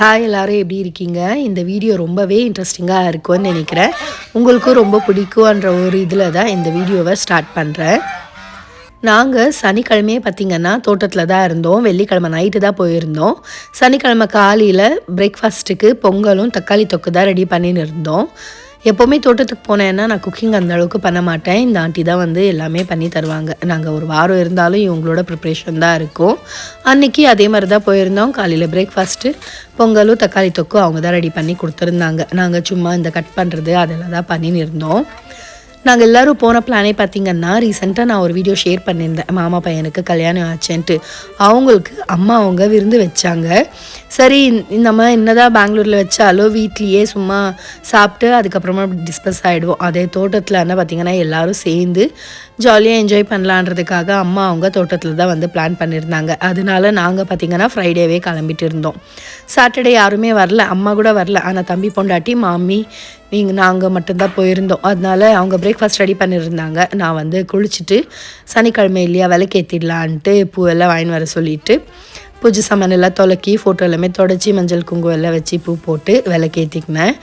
Hi எல்லோரும் எப்படி இருக்கீங்க? இந்த வீடியோ ரொம்பவே இன்ட்ரெஸ்டிங்காக இருக்கும்னு நினைக்கிறேன். உங்களுக்கும் ரொம்ப பிடிக்கும்ன்ற ஒரு இதில் தான் இந்த வீடியோவை ஸ்டார்ட் பண்ணுறேன் நாங்கள் சனிக்கிழமையே பார்த்திங்கன்னா தோட்டத்தில் தான் இருந்தோம். வெள்ளிக்கிழமை நைட்டு தான் போயிருந்தோம். சனிக்கிழமை காலையில் பிரேக்ஃபாஸ்ட்டுக்கு பொங்கலும் தக்காளி தொக்கு தான் ரெடி பண்ணின்னு இருந்தோம். எப்போவுமே தோட்டத்துக்கு போனேன்னா நான் குக்கிங் அந்த அளவுக்கு பண்ண மாட்டேன். இந்த ஆண்டி தான் வந்து எல்லாமே பண்ணி தருவாங்க. நாங்கள் ஒரு வாரம் இருந்தாலும் இவங்களோட ப்ரிப்ரேஷன் தான் இருக்கும். அன்றைக்கி அதே மாதிரி தான் போயிருந்தோம். காலையில் பிரேக்ஃபாஸ்ட்டு பொங்கலும் தக்காளி தொக்கும் அவங்க தான் ரெடி பண்ணி கொடுத்துருந்தாங்க. நாங்கள் சும்மா இந்த கட் பண்ணுறது அதெல்லாம் தான் பண்ணின்னு இருந்தோம். நாங்கள் எல்லோரும் போன பிளானே பார்த்தீங்கன்னா ரீசெண்டாக நான் ஒரு வீடியோ ஷேர் பண்ணியிருந்தேன். மாமா பையனுக்கு கல்யாணம் ஆச்சுன்ட்டு. அவங்களுக்கு அம்மா அவங்க விருந்து வச்சாங்க. சரி நம்ம என்னதான் பெங்களூரில் வச்சாலும் வீட்லேயே சும்மா சாப்பிட்டு அதுக்கப்புறமா டிஸ்பஸ் ஆகிடுவோம் அதே தோட்டத்தில் என்ன பார்த்தீங்கன்னா எல்லோரும் சேர்ந்து ஜாலியாக என்ஜாய் பண்ணலான்றதுக்காக அம்மா அவங்க தோட்டத்தில் தான் வந்து பிளான் பண்ணியிருந்தாங்க அதனால நாங்கள் பார்த்தீங்கன்னா ஃப்ரைடேவே கிளம்பிட்டு இருந்தோம். சாட்டர்டே யாருமே வரல அம்மா கூட வரல. ஆனால் தம்பி பொண்டாட்டி மாமி நீங்கள் நாங்கள் மட்டும்தான் போயிருந்தோம். அதனால அவங்க பிரேக்ஃபாஸ்ட் ரெடி பண்ணியிருந்தாங்க நான் வந்து குளிச்சுட்டு சனிக்கிழமை இல்லையா விளக்கேற்றிடலான்ட்டு பூவெல்லாம் வாங்கி வர சொல்லிட்டு பூஜை சாமான் எல்லாம் தொலக்கி ஃபோட்டோ எல்லாமே தொடச்சி மஞ்சள் குங்குமம் எல்லாம் வச்சு பூ போட்டு விளக்கேற்றிக்கினேன்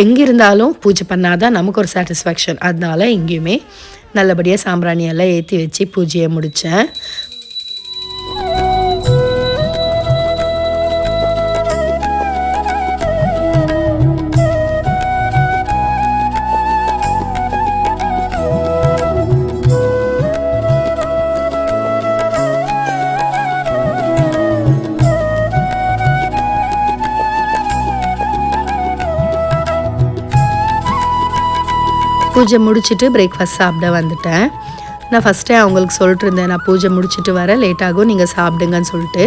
எங்கே இருந்தாலும் பூஜை பண்ணாதான் நமக்கு ஒரு சாட்டிஸ்ஃபேக்ஷன் அதனால எங்கேயுமே நல்லபடியாக சாம்பிராணியெல்லாம் ஏற்றி வச்சு பூஜையை முடித்தேன் பூஜை முடிச்சுட்டு பிரேக்ஃபாஸ்ட் சாப்பிட வந்துட்டேன். நான் ஃபஸ்ட்டே அவங்களுக்கு சொல்லிட்டு இருந்தேன் நான் பூஜை முடிச்சுட்டு வர லேட் ஆகும் நீங்கள் சாப்பிடுங்கன்னு சொல்லிட்டு.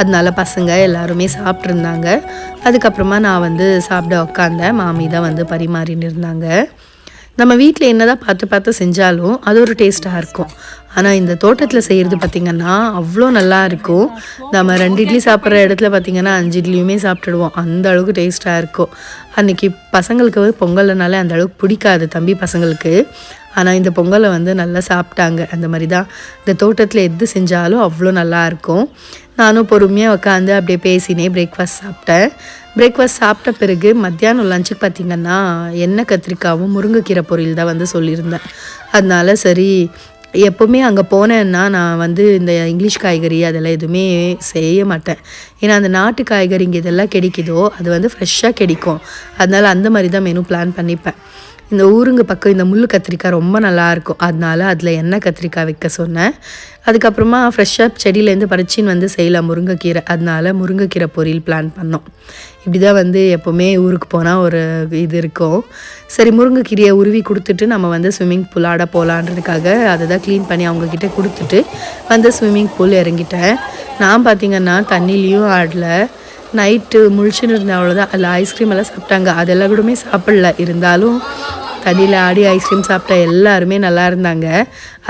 அதனால பசங்க எல்லாருமே சாப்பிட்ருந்தாங்க அதுக்கப்புறமா நான் வந்து சாப்பிட உக்காந்தேன். மாமி தான் வந்து பரிமாறின்னு இருந்தாங்க. நம்ம வீட்டில் என்னதான் பார்த்து பார்த்து செஞ்சாலும் அது ஒரு டேஸ்ட்டாக இருக்கும். ஆனால் இந்த தோட்டத்தில் செய்கிறது பார்த்திங்கன்னா அவ்வளோ நல்லா இருக்கும். நம்ம ரெண்டு இட்லி சாப்பிட்ற இடத்துல பார்த்திங்கன்னா அஞ்சு இட்லியுமே சாப்பிட்டுடுவோம். அந்த அளவுக்கு டேஸ்ட்டாக இருக்கும். அன்றைக்கி பசங்களுக்கு பொங்கல்னாலே அந்த அளவுக்கு பிடிக்காது தம்பி பசங்களுக்கு. ஆனால் இந்த பொங்கலை வந்து நல்லா சாப்பிட்டாங்க. அந்த மாதிரி தான் இந்த தோட்டத்தில் எது செஞ்சாலும் அவ்வளோ நல்லாயிருக்கும் நானும் பொறுமையாக உட்காந்து அப்படியே பேசினே பிரேக்ஃபாஸ்ட் சாப்பிட்டேன். பிரேக்ஃபாஸ்ட் சாப்பிட்ட பிறகு மத்தியானம் லஞ்சுக்கு பார்த்திங்கன்னா எண்ணெய் கத்திரிக்காவும் முருங்கைக்கீரை பொரியல் தான் வந்து சொல்லியிருந்தேன். அதனால சரி எப்போவுமே அங்கே போனேன்னா நான் வந்து இந்த இங்கிலீஷ் காய்கறி அதெல்லாம் எதுவுமே செய்ய மாட்டேன். ஏன்னா அந்த நாட்டு காய்கறி இங்கே இதெல்லாம் கிடைக்குதோ அது வந்து ஃப்ரெஷ்ஷாக கிடைக்கும். அதனால் அந்த மாதிரி தான் மெனு பிளான் பண்ணிப்பேன். இந்த ஊருங்க பக்கம் இந்த முள் கத்திரிக்காய் ரொம்ப நல்லாயிருக்கும் அதனால அதில் எண்ணெய் கத்திரிக்காய் வைக்க சொன்னேன். அதுக்கப்புறமா ஃப்ரெஷ்ஷாக செடியிலேருந்து பறிச்சின்னு வந்து செய்யலாம் முருங்கைக்கீரை. அதனால முருங்கைக்கீரை பொரியல் பிளான் பண்ணோம். இப்படி தான் வந்து எப்போவுமே ஊருக்கு போனால் ஒரு இது இருக்கும். சரி முருங்கைக்கீரையை உருவி கொடுத்துட்டு நம்ம வந்து ஸ்விம்மிங் பூல் ஆட போகலான்றதுக்காக அதை தான் க்ளீன் பண்ணி அவங்கக்கிட்ட கொடுத்துட்டு வந்து ஸ்விம்மிங் பூல் இறங்கிட்டேன். நான் பார்த்திங்கன்னா தண்ணிலையும் ஆடலை. நைட்டு முழிச்சுன்னு இருந்தேன் அவ்வளோதான் அதில் ஐஸ்கிரீம் எல்லாம் சாப்பிட்டாங்க. அதெல்லாம் கூடமே சாப்பிடல. இருந்தாலும் தண்ணியில் ஆடி ஐஸ்கிரீம் சாப்பிட்ட எல்லாருமே நல்லா இருந்தாங்க.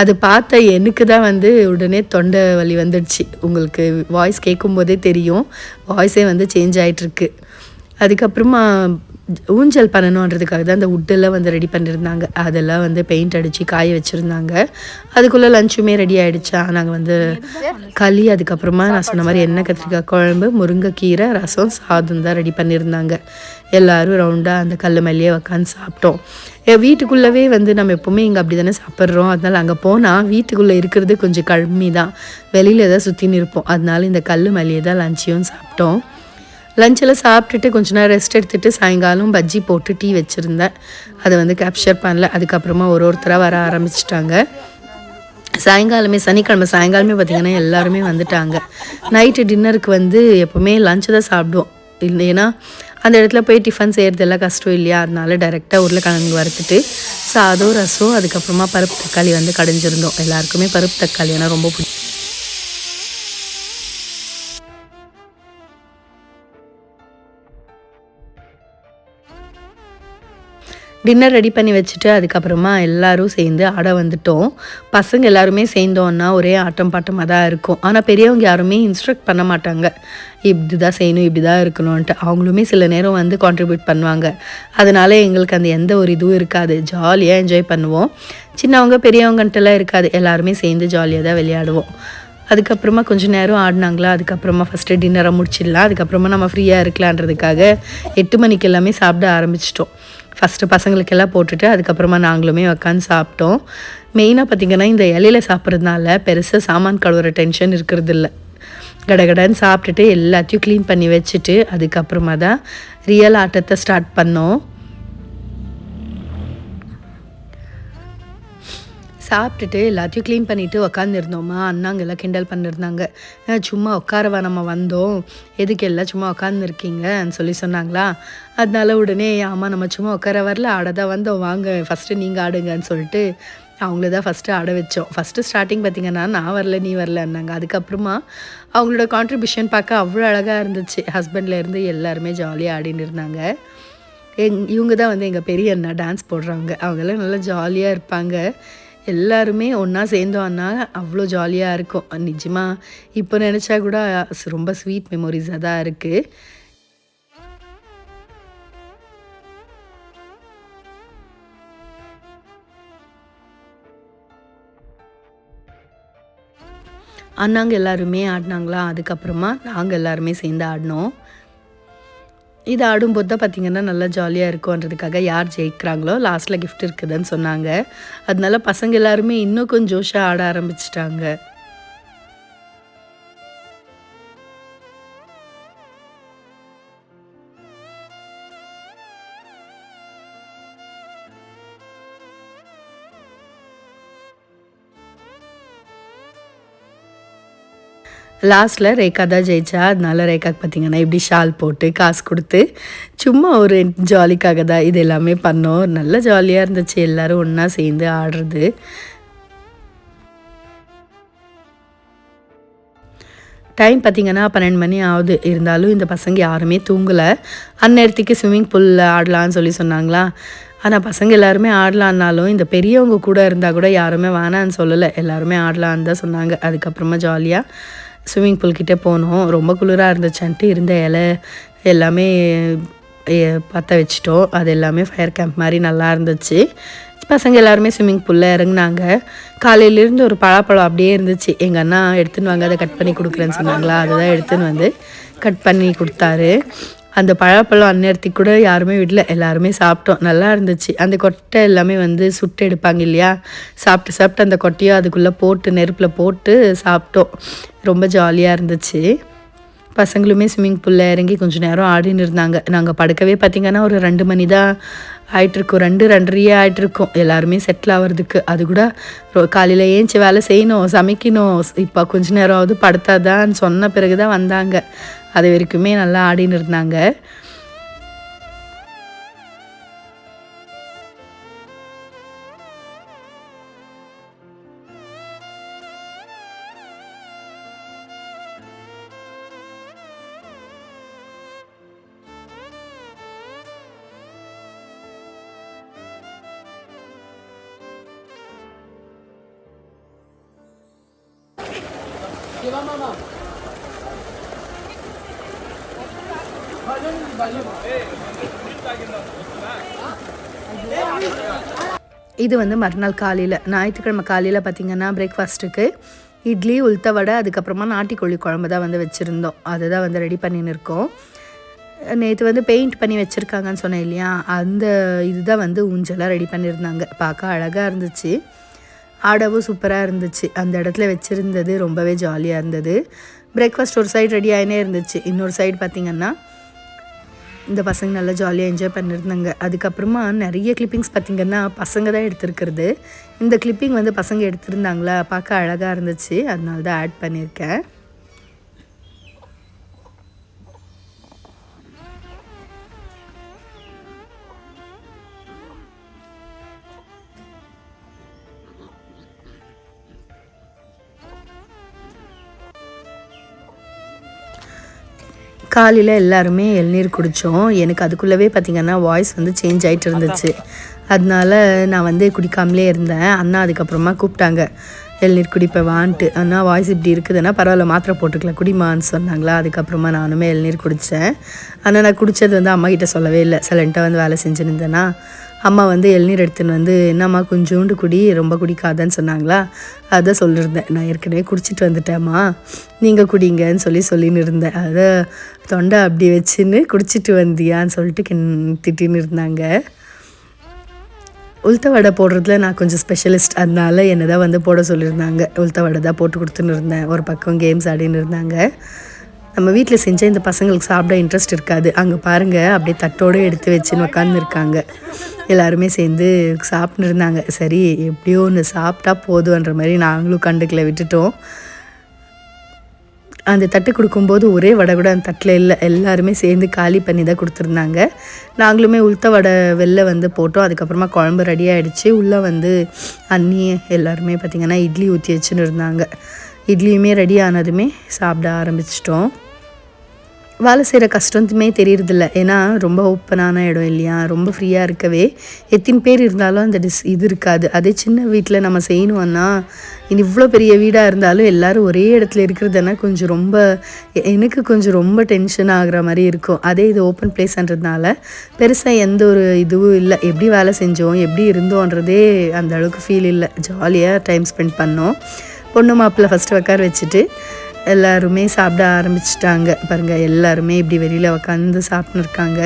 அது பார்த்த எனக்கு தான் வந்து உடனே தொண்டை வலி வந்துடுச்சு. உங்களுக்கு வாய்ஸ் கேட்கும்போதே தெரியும். வாய்ஸே வந்து சேஞ்ச் ஆகிட்டுருக்கு அதுக்கப்புறமா ஊஞ்சல் பண்ணணுன்றதுக்காக தான் அந்த உட்டெல்லாம் வந்து ரெடி பண்ணியிருந்தாங்க. அதெல்லாம் வந்து பெயிண்ட் அடித்து காய வச்சுருந்தாங்க. அதுக்குள்ளே லஞ்சுமே ரெடி ஆகிடுச்சா நாங்கள் வந்து களி அதுக்கப்புறமா நான் சொன்ன மாதிரி எண்ணெய் கத்திரிக்காய் குழம்பு முருங்கைக்கீரை ரசம் சாதம் தான் ரெடி பண்ணியிருந்தாங்க. எல்லோரும் ரவுண்டாக அந்த கல் மேலேயே உக்காந்து சாப்பிட்டோம். வீட்டுக்குள்ளவே வந்து நம்ம எப்போவுமே இங்கே அப்படி தானே சாப்பிட்றோம். அதனால் அங்கே போனால் வீட்டுக்குள்ளே இருக்கிறது கொஞ்சம் கம்மி தான் வெளியில் தான் சுற்றின்னு இருப்போம். அதனால இந்த கல் மல்லியை தான் லஞ்சையும் சாப்பிட்டோம். லஞ்செல்லாம் சாப்பிட்டுட்டு கொஞ்ச நேரம் ரெஸ்ட் எடுத்துகிட்டு சாயங்காலம் பஜ்ஜி போட்டு டீ வச்சுருந்தேன். அதை வந்து கேப்சர் பண்ணல. அதுக்கப்புறமா ஒரு ஒருத்தராக வர ஆரம்பிச்சிட்டாங்க. சாயங்காலமே சனிக்கிழமை சாயங்காலமே பார்த்திங்கன்னா எல்லாருமே வந்துட்டாங்க. நைட்டு டின்னருக்கு வந்து எப்போவுமே லஞ்சு தான் சாப்பிடுவோம். ஏன்னா அந்த இடத்துல போய் டிஃபன் செய்கிறதெல்லாம் கஷ்டம் இல்லையா? அதனால டைரெக்டாக உருளைக்கிழங்கு வறுத்துட்டு சாதம் ரசம் அதுக்கப்புறமா பருப்பு தக்காளி வந்து கடைஞ்சிருந்தோம். எல்லாருக்குமே பருப்பு தக்காளி ஆனால் ரொம்ப பிடிக்கும். டின்னர் ரெடி பண்ணி வச்சுட்டு அதுக்கப்புறமா எல்லோரும் சேர்ந்து ஆட வந்துட்டோம். பசங்க எல்லாருமே சேர்ந்தோன்னா ஒரே ஆட்டம் பாட்டமாக தான் இருக்கும். ஆனால் பெரியவங்க யாருமே இன்ஸ்ட்ரக்ட் பண்ண மாட்டாங்க. இப்படி தான் செய்யணும் இப்படி தான் இருக்கணும்ன்ட்டு. அவங்களுமே சில நேரம் வந்து கான்ட்ரிபியூட் பண்ணுவாங்க. அதனால எங்களுக்கு அந்த எந்த ஒரு இதுவும் இருக்காது. ஜாலியாக என்ஜாய் பண்ணுவோம். சின்னவங்க பெரியவங்கன்ட்டுலாம் இருக்காது. எல்லாருமே சேர்ந்து ஜாலியாக தான் விளையாடுவோம். அதுக்கப்புறமா கொஞ்ச நேரம் ஆடினாங்களா? அதுக்கப்புறமா ஃபஸ்ட்டு டின்னரை முடிச்சிடலாம். அதுக்கப்புறமா நம்ம ஃப்ரீயாக இருக்கலான்றதுக்காக எட்டு மணிக்கு எல்லாமே சாப்பிட ஆரம்பிச்சிட்டோம். ஃபஸ்ட்டு பசங்களுக்கெல்லாம் போட்டுட்டு அதுக்கப்புறமா நாங்களுமே உக்காந்து சாப்பிட்டோம். மெயினாக பார்த்திங்கன்னா இந்த இலையில சாப்பிட்றதுனால பெருசாக சாமான் கழுவுற டென்ஷன் இருக்கிறது இல்லை கடகடன்னு சாப்பிட்டுட்டு எல்லாத்தையும் க்ளீன் பண்ணி வச்சுட்டு அதுக்கப்புறமா தான் ரியல் ஆட்டத்தை ஸ்டார்ட் பண்ணோம். சாப்பிட்டுட்டு எல்லாத்தையும் க்ளீன் பண்ணிவிட்டு உக்காந்துருந்தோமா? அண்ணாங்கெல்லாம் கிண்டல் பண்ணியிருந்தாங்க சும்மா உட்காரவா நம்ம வந்தோம். எதுக்கு எல்லாம் சும்மா உட்காந்துருக்கீங்கன்னு சொல்லி சொன்னாங்களா? அதனால உடனே ஆமாம் நம்ம சும்மா உட்கார வரல. ஆட தான் வந்தோம். வாங்க ஃபஸ்ட்டு நீங்கள் ஆடுங்கன்னு சொல்லிட்டு அவங்கள தான் ஃபஸ்ட்டு ஆட வச்சோம். ஃபஸ்ட்டு ஸ்டார்டிங் பார்த்தீங்கன்னா நான் வரல நீ வரலன்னாங்க அதுக்கப்புறமா அவங்களோட கான்ட்ரிபியூஷன் பார்க்க அவ்வளோ அழகாக இருந்துச்சு. ஹஸ்பண்ட்லேருந்து எல்லாருமே ஜாலியாக ஆடின்னு இருந்தாங்க. எங் இவங்க தான் வந்து எங்கள் பெரிய அண்ணா டான்ஸ் போடுறவங்க. அவங்கெல்லாம் நல்லா ஜாலியாக இருப்பாங்க. எல்லாருமே ஒன்றா சேர்ந்தோன்னா அவ்வளோ ஜாலியாக இருக்கும். நிஜமாக இப்போ நினச்சா கூட ரொம்ப ஸ்வீட் மெமோரிஸாக தான் இருக்குது அண்ணாங்க எல்லாருமே ஆடினாங்களா? அதுக்கப்புறமா நாங்கள் எல்லாருமே சேர்ந்து ஆடினோம். இது ஆடும்போது தான் பார்த்திங்கன்னா நல்லா ஜாலியாக இருக்கும்ன்றதுக்காக யார் ஜெயிக்கிறாங்களோ லாஸ்ட்டில் கிஃப்ட் இருக்குதுன்னு சொன்னாங்க. அதனால பசங்க எல்லாருமே இன்னும் கொஞ்சம் ஜோஷாக ஆட ஆரம்பிச்சிட்டாங்க. லாஸ்ட்டில் ரேகா தான் ஜெயிச்சா. அதனால ரேகாக்கு பார்த்தீங்கன்னா இப்படி ஷால் போட்டு காசு கொடுத்து சும்மா ஒரு ஜாலிக்காக தான் இது எல்லாமே பண்ணோம். நல்ல ஜாலியாக இருந்துச்சு. எல்லோரும் ஒன்றா சேர்ந்து ஆடுறது. டைம் பார்த்தீங்கன்னா பன்னெண்டு மணி ஆகுது. இருந்தாலும் இந்த பசங்க யாருமே தூங்கலை. அந்நேரத்துக்கு ஸ்விம்மிங் பூலில் ஆடலான்னு சொல்லி சொன்னாங்களா? ஆனால் பசங்க எல்லாருமே ஆடலான்னாலும் இந்த பெரியவங்க கூட இருந்தால் கூட யாருமே வேணான்னு சொல்லலை. எல்லாருமே ஆடலான்னு தான் சொன்னாங்க. அதுக்கப்புறமா ஜாலியாக ஸ்விம்மிங் பூல் கிட்டே போனோம். ரொம்ப குளிராக இருந்துச்சான்ட்டு இருந்த இலை எல்லாமே பற்ற வச்சிட்டோம். அது எல்லாமே ஃபயர் கேம்ப் மாதிரி நல்லா இருந்துச்சு. பசங்க எல்லாருமே ஸ்விம்மிங் பூலில் இறங்குனாங்க. காலையிலேருந்து ஒரு பழாப்பழம் அப்படியே இருந்துச்சு. எங்கள் அண்ணா எடுத்துன்னு வாங்க அதை கட் பண்ணி கொடுக்குறேன்னு சொன்னாங்களா? அதை தான் எடுத்துன்னு வந்து கட் பண்ணி கொடுத்தாரு. அந்த பழாப்பழம் அந்நேரத்துக்கு கூட யாருமே விடல. எல்லாருமே சாப்பிட்டோம். நல்லா இருந்துச்சு. அந்த கொட்டை எல்லாமே வந்து சுட்டு எடுப்பாங்க இல்லையா? சாப்பிட்டு சாப்பிட்டு அந்த கொட்டையும் அதுக்குள்ளே போட்டு நெருப்பில் போட்டு சாப்பிட்டோம். ரொம்ப ஜாலியாக இருந்துச்சு. பசங்களுமே ஸ்விம்மிங் பூலில் இறங்கி கொஞ்ச நேரம் ஆடின்னு இருந்தாங்க. நாங்கள் படுக்கவே பார்த்திங்கன்னா ஒரு ரெண்டு மணி தான் ஆயிட்டிருக்கோம். ரெண்டு ரெண்டரையே ஆயிட்டிருக்கோம். எல்லாருமே செட்டில் ஆகிறதுக்கு அது கூட காலையில் ஏஞ்சி வேலை செய்யணும் சமைக்கணும். இப்போ கொஞ்ச நேரமாவது படுத்தாதான்னு சொன்ன பிறகு தான் வந்தாங்க. அது வரைக்குமே நல்லா ஆடின்னு இருந்தாங்க. இது வந்து மறுநாள் காலையில் ஞாயிற்றுக்கிழமை காலையில் பார்த்தீங்கன்னா பிரேக்ஃபாஸ்ட்டுக்கு இட்லி உளுத்த வடை அதுக்கப்புறமா நாட்டிக்கோழி குழம்பு தான் வந்து வச்சுருந்தோம். அதுதான் வந்து ரெடி பண்ணின்னு இருக்கோம். நேற்று வந்து பெயிண்ட் பண்ணி வச்சுருக்காங்கன்னு சொன்னேன் இல்லையா? அந்த இதுதான் வந்து ஊஞ்சலாக ரெடி பண்ணியிருந்தாங்க பார்க்க அழகாக இருந்துச்சு. ஆடவும் சூப்பராக இருந்துச்சு. அந்த இடத்துல வச்சுருந்தது ரொம்பவே ஜாலியாக இருந்தது. பிரேக்ஃபாஸ்ட் ஒரு சைடு ரெடி ஆகினே இருந்துச்சு. இன்னொரு சைடு பார்த்திங்கன்னா இந்த பசங்க நல்லா ஜாலியாக என்ஜாய் பண்ணியிருந்தாங்க அதுக்கப்புறமா நிறைய கிளிப்பிங்ஸ் பார்த்திங்கன்னா பசங்க தான் எடுத்திருக்கிறது. இந்த கிளிப்பிங் வந்து பசங்க எடுத்திருந்தாங்களா? பார்க்க அழகாக இருந்துச்சு. அதனால தான் ஆட் பண்ணியிருக்கேன். காலையில் எல்லாருமே இளநீர் குடித்தோம் எனக்கு அதுக்குள்ளவே பார்த்திங்கன்னா வாய்ஸ் வந்து சேஞ்ச் ஆகிட்டு இருந்துச்சு. அதனால நான் வந்து குடிக்காமலே இருந்தேன். அண்ணா அதுக்கப்புறமா கூப்பிட்டாங்க. இளநீர் குடிப்பேன் வான்ட்டு ஆனால் வாய்ஸ் இப்படி இருக்குதுன்னா பரவாயில்ல மாத்திரை போட்டுக்கலாம். குடிமான்னு சொன்னாங்களா? அதுக்கப்புறமா நானுமே இளநீர் குடித்தேன் ஆனால் நான் குடித்தது வந்து அம்மா கிட்ட சொல்லவே இல்லை. சிலன்ட்ட வந்து வேலை செஞ்சுருந்தேன்னா அம்மா வந்து இளநீர் எடுத்துன்னு வந்து என்னம்மா கொஞ்சோண்டு குடி ரொம்ப குடிக்காதன்னு சொன்னாங்களா? அதை சொல்லியிருந்தேன் நான் ஏற்கனவே குடிச்சிட்டு வந்துட்டேம்மா. நீங்கள் குடிங்கன்னு சொல்லி சொல்லின்னு இருந்தேன். அதை தொண்டை அப்படி வச்சுன்னு குடிச்சிட்டு வந்தியான்னு சொல்லிட்டு கிண் திட்டின்னு இருந்தாங்க. உளுத்த வடை போடுறதுல நான் கொஞ்சம் ஸ்பெஷலிஸ்ட் அதனால என்னை தான் வந்து போட சொல்லியிருந்தாங்க. உளுத்த வடை தான் போட்டு கொடுத்துன்னு இருந்தேன். ஒரு பக்கம் கேம்ஸ் ஆடின்னு இருந்தாங்க. நம்ம வீட்டில் செஞ்ச இந்த பசங்களுக்கு சாப்பிட இன்ட்ரெஸ்ட் இருக்காது. அங்கே பாருங்கள் அப்படியே தட்டோடு எடுத்து வச்சுன்னு உட்காந்துருக்காங்க எல்லாருமே சேர்ந்து சாப்பிட்டுருந்தாங்க சரி எப்படியோ ஒன்று சாப்பிட்டா போதுன்ற மாதிரி நாங்களும் கண்டுக்கில் விட்டுட்டோம். அந்த தட்டு கொடுக்கும்போது ஒரே வடை கூட அந்த தட்டில் இல்லை எல்லாருமே சேர்ந்து காலி பண்ணி தான் கொடுத்துருந்தாங்க. நாங்களுமே உளுத்த வடை வெளில வந்து போட்டோம். அதுக்கப்புறமா குழம்பு ரெடி ஆகிடுச்சு உள்ளே வந்து அண்ணி எல்லாருமே பார்த்திங்கன்னா இட்லி ஊற்றி வச்சுன்னு இருந்தாங்க. இட்லியுமே ரெடி ஆனதுமே சாப்பிட ஆரம்பிச்சிட்டோம். வேலை செய்கிற கஷ்டத்துமே தெரியறதில்ல. ஏன்னா ரொம்ப ஓப்பனான இடம் இல்லையா? ரொம்ப ஃப்ரீயாக இருக்கவே எத்தனை பேர் இருந்தாலும் அந்த டிஸ் இது இருக்காது. அதே சின்ன வீட்டில் நம்ம செய்யணும்னா இனி இவ்வளோ பெரிய வீடாக இருந்தாலும் எல்லோரும் ஒரே இடத்துல இருக்கிறதுனா கொஞ்சம் ரொம்ப எனக்கு கொஞ்சம் ரொம்ப டென்ஷன் ஆகிற மாதிரி இருக்கும். அதே இது ஓப்பன் பிளேஸ்ன்றதுனால பெருசாக எந்த ஒரு இதுவும் இல்லை. எப்படி வேலை செஞ்சோம் எப்படி இருந்தோன்றதே அந்த அளவுக்கு ஃபீல் இல்லை. ஜாலியாக டைம் ஸ்பெண்ட் பண்ணோம். பொண்ணு மாப்பிள்ளை ஃபஸ்ட்டு உட்கார வச்சுட்டு எல்லாருமே சாப்பிட ஆரம்பிச்சிட்டாங்க. பாருங்கள் எல்லாருமே இப்படி வெளியில் உட்காந்து சாப்பிட்னு இருக்காங்க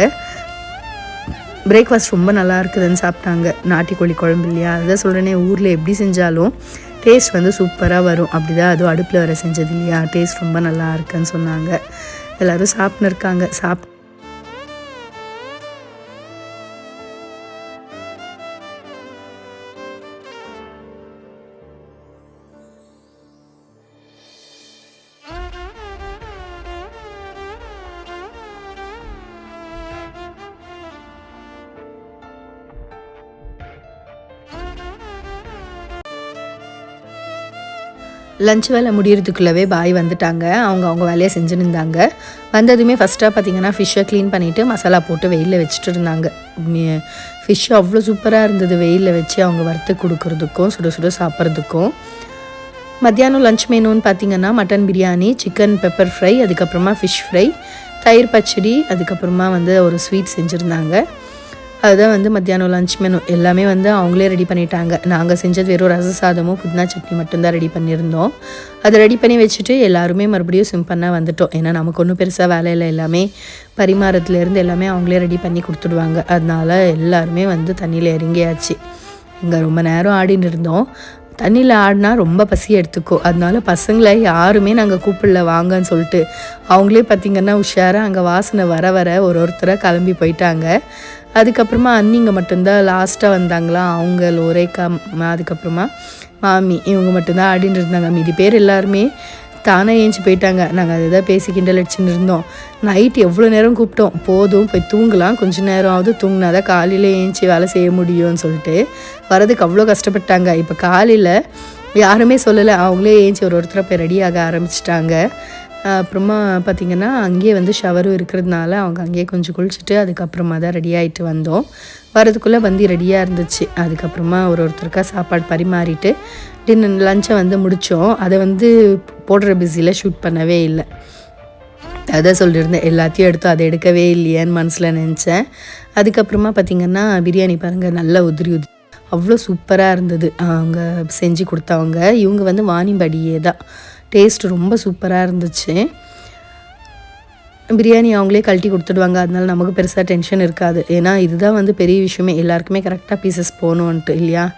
பிரேக்ஃபாஸ்ட் ரொம்ப நல்லா இருக்குதுன்னு சாப்பிட்டாங்க. நாட்டிக்கோழி குழம்பு இல்லையா? அதை சொல்கிறேனே ஊரில் எப்படி செஞ்சாலும் டேஸ்ட் வந்து சூப்பராக வரும். அப்படி தான் அதுவும் அடுப்பில் வர செஞ்சது இல்லையா? டேஸ்ட் ரொம்ப நல்லா இருக்குன்னு சொன்னாங்க. எல்லோரும் சாப்பிட்னு இருக்காங்க சாப் லஞ்ச் வேலை முடியறதுக்குள்ளவே பாய் வந்துட்டாங்க. அவங்க அவங்க வேலையை செஞ்சுருந்தாங்க. வந்ததுமே ஃபஸ்ட்டாக பார்த்தீங்கன்னா ஃபிஷ்ஷை க்ளீன் பண்ணிவிட்டு மசாலா போட்டு வெயிலில் வச்சுட்டு இருந்தாங்க. ஃபிஷ் அவ்வளோ சூப்பராக இருந்தது வெயிலில் வச்சு அவங்க வறுத்து கொடுக்குறதுக்கும் சுட சுட சாப்பிட்றதுக்கும். மத்தியானம் லஞ்ச் மெனுன்னு பார்த்தீங்கன்னா mutton biryani chicken pepper fry அதுக்கப்புறமா ஃபிஷ் ஃப்ரை தயிர் பச்சடி அதுக்கப்புறமா வந்து ஒரு ஸ்வீட் செஞ்சுருந்தாங்க. அதுதான் வந்து மத்தியானம் லஞ்ச் மெனு எல்லாமே வந்து அவங்களே ரெடி பண்ணிட்டாங்க. நாங்கள் செஞ்சது வெறும் ரச சாதமும் புதினா சட்னி மட்டும்தான் ரெடி பண்ணியிருந்தோம். அதை ரெடி பண்ணி வச்சுட்டு எல்லாருமே மறுபடியும் சிம்பன்னாக வந்துட்டோம். ஏன்னா நமக்கு ஒன்றும் பெருசாக வேலையில் எல்லாமே பரிமாறத்துலேருந்து எல்லாமே அவங்களே ரெடி பண்ணி கொடுத்துடுவாங்க. அதனால எல்லாருமே வந்து தண்ணியில் இறங்கியாச்சு. இங்கே ரொம்ப நேரம் ஆடின்னு இருந்தோம். தண்ணியில் ஆடினா ரொம்ப பசி எடுத்துக்கோ அதனால பசங்களை யாருமே நாங்கள் கூப்பிடல வாங்கன்னு சொல்லிட்டு. அவங்களே பார்த்திங்கன்னா உஷாராக அங்கே வாசனை வர வர ஒரு ஒருத்தராக கிளம்பி போயிட்டாங்க. அதுக்கப்புறமா அண்ணிங்க மட்டும்தான் லாஸ்ட்டாக வந்தாங்களா? அவங்க லோரேக்கா அதுக்கப்புறமா மாமி இவங்க மட்டும்தான் ஆடின்னு இருந்தாங்க. மீதி பேர் எல்லாருமே தானே ஏஞ்சி போயிட்டாங்க. நாங்கள் அதை தான் பேசி கிண்டல் அடிச்சுன்னு இருந்தோம். நைட் எவ்வளோ நேரம் கூப்பிட்டோம். போதும் போய் தூங்கலாம். கொஞ்ச நேரமாவது தூங்கினா தான் காலையில் ஏஞ்சி வேலை செய்ய முடியும்னு சொல்லிட்டு வரதுக்கு அவ்வளோ கஷ்டப்பட்டாங்க. இப்போ காலையில் யாருமே சொல்லலை. அவங்களே ஏஞ்சி ஒரு ஒருத்தரை போய் ரெடியாக ஆரம்பிச்சிட்டாங்க. அப்புறமா பார்த்திங்கன்னா அங்கேயே வந்து ஷவரும் இருக்கிறதுனால அவங்க அங்கேயே கொஞ்சம் குளிச்சுட்டு அதுக்கப்புறமா தான் ரெடி ஆகிட்டு வந்தோம். வரதுக்குள்ளே வந்து ரெடியாக இருந்துச்சு. அதுக்கப்புறமா ஒரு ஒருத்தருக்காக சாப்பாடு பரிமாறிட்டு டின்னர் லஞ்சை வந்து முடித்தோம் அதை வந்து போடுற பிஸியில் ஷூட் பண்ணவே இல்லை. அதான் சொல்லியிருந்தேன் எல்லாத்தையும் எடுத்து அதை எடுக்கவே இல்லையேன்னு மனசில் நினச்சேன். அதுக்கப்புறமா பார்த்திங்கன்னா பிரியாணி பாருங்கள் நல்லா உதிரி உதிரி. அவ்வளோ சூப்பராக இருந்தது. அவங்க செஞ்சு கொடுத்தவங்க. இவங்க வந்து வாணிபடியே தான். டேஸ்ட் ரொம்ப சூப்பராக இருந்துச்சு. பிரியாணி அவங்களே கழட்டி கொடுத்துடுவாங்க. அதனால நமக்கு பெருசாக டென்ஷன் இருக்காது. ஏன்னா இதுதான் வந்து பெரிய விஷயமே. எல்லாருக்குமே கரெக்டாக பீசஸ் போகணுன்ட்டு இல்லையா?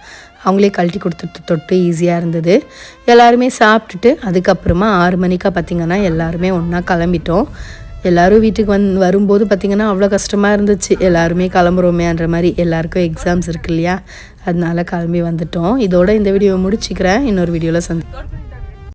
அவங்களே கழட்டி கொடுத்துட்டு தொட்டு ஈஸியாக இருந்தது. எல்லாருமே சாப்பிட்டுட்டு அதுக்கப்புறமா ஆறு மணிக்கா பார்த்திங்கன்னா எல்லாருமே ஒன்றா கிளம்பிட்டோம். எல்லோரும் வீட்டுக்கு வந் வரும்போது பார்த்திங்கன்னா அவ்வளோ கஷ்டமாக இருந்துச்சு. எல்லாருமே கிளம்புறோமேன்ற மாதிரி. எல்லாருக்கும் எக்ஸாம்ஸ் இருக்கு இல்லையா? அதனால கிளம்பி வந்துட்டோம். இதோட இந்த வீடியோவை முடிச்சுக்கிறேன். இன்னொரு வீடியோவில் சந்தி